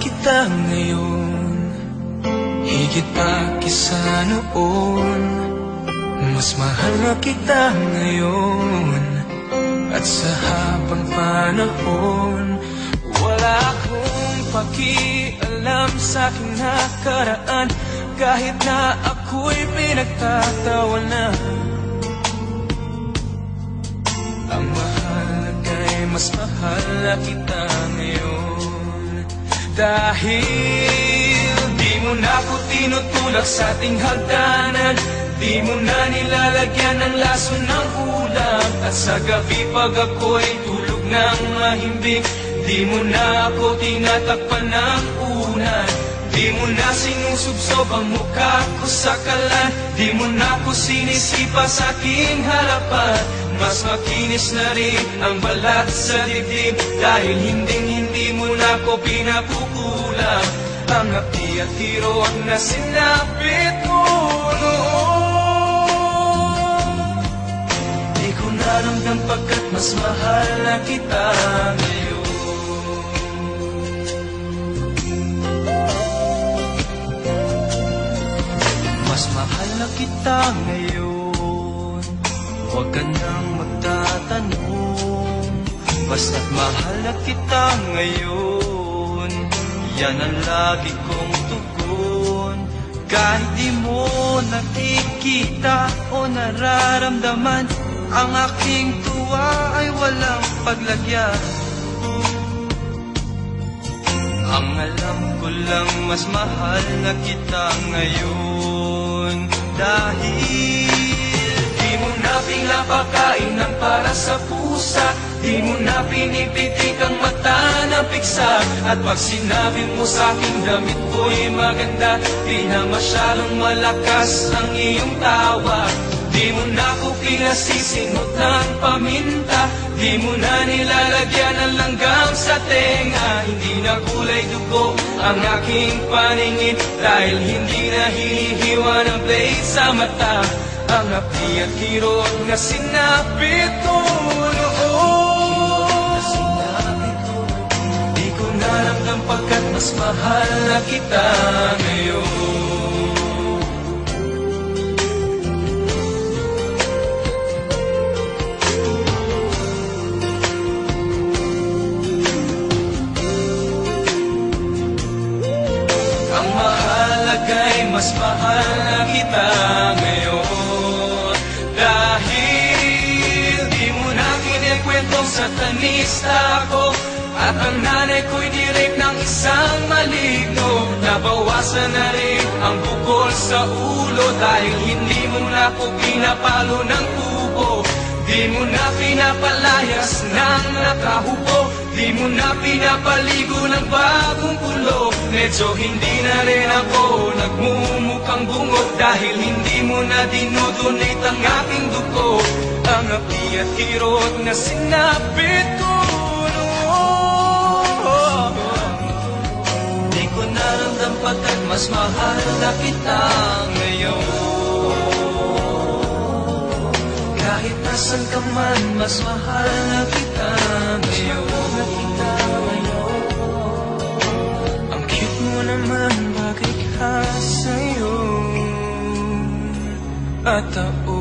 kita ngayon. Higit pa kisa noon. Mas mahal na kita ngayon. At sa habang panahon Wala akong pakialam sa aking nakaraan Kahit na ako'y pinagtatawanan Ang mahalaga ay mas mahal na kita Dahil di mo na ako tinutulak sa ating hagdanan. Di mo na nilalagyan ng laso ng ulam. At sa gabi pag ako'y tulog ng mahimbing Di mo na ako tinatakpan ng unan. Di mo na sinusubsob ang mukha ko sa kalan. Di mo na ako sinisipa sa aking harapan Mas makinis na rin ang balat sa dibdib. Dahil hinding-hindi mo na ako pinakukulang Ang api at kirot na sinapit mo noon. Di ko naramdam pagkat mas mahal na kita ngayon. Mas mahal na kita ngayon Huwag ka nang magtatanong Basta't mahal na kita ngayon. Yan ang lagi kong tugon. Kahit di mo nakikita o nararamdaman Ang aking tuwa ay walang paglagyan. Ang alam ko lang mas mahal na kita ngayon. Dahil Di mo na pinapakain ng para sa pusa. Di mo na pinipitik ang mata na piksa. At pag sinabi mo sa akin damit ko'y maganda Di na masyadong malakas ang iyong tawa. Di mo na ako pinasisingot ng paminta. Di mo na nilalagyan ng langgam sa tenga. Hindi na kulay dugo ang aking paningin Dahil hindi na hinihiwa ng blade sa mata Ang api at kirot na sinapit ko noon Di ko naramdam pagkat mas mahal na kita ngayon. Mas mahal na kita ngayon Dahil di mo na kinikwentong satanista ako At ang nanay ko'y direk ng isang maligno Nabawasan na rin ang bukol sa ulo Dahil hindi mo na ako pinapalo ng kubo Di mo na pinapalayas ng nakahubo Di mo na pinapaligo ng bagong pulo. Medyo hindi na rin ako nagmumukhang bungo Dahil hindi na dinudunit ang aking dugo Ang api at kirot na sinapit ko Di ko naramdam pagkat mas mahal na kita ngayon. Kahit nasan ka man, mas mahal na kita ngayon 爱的无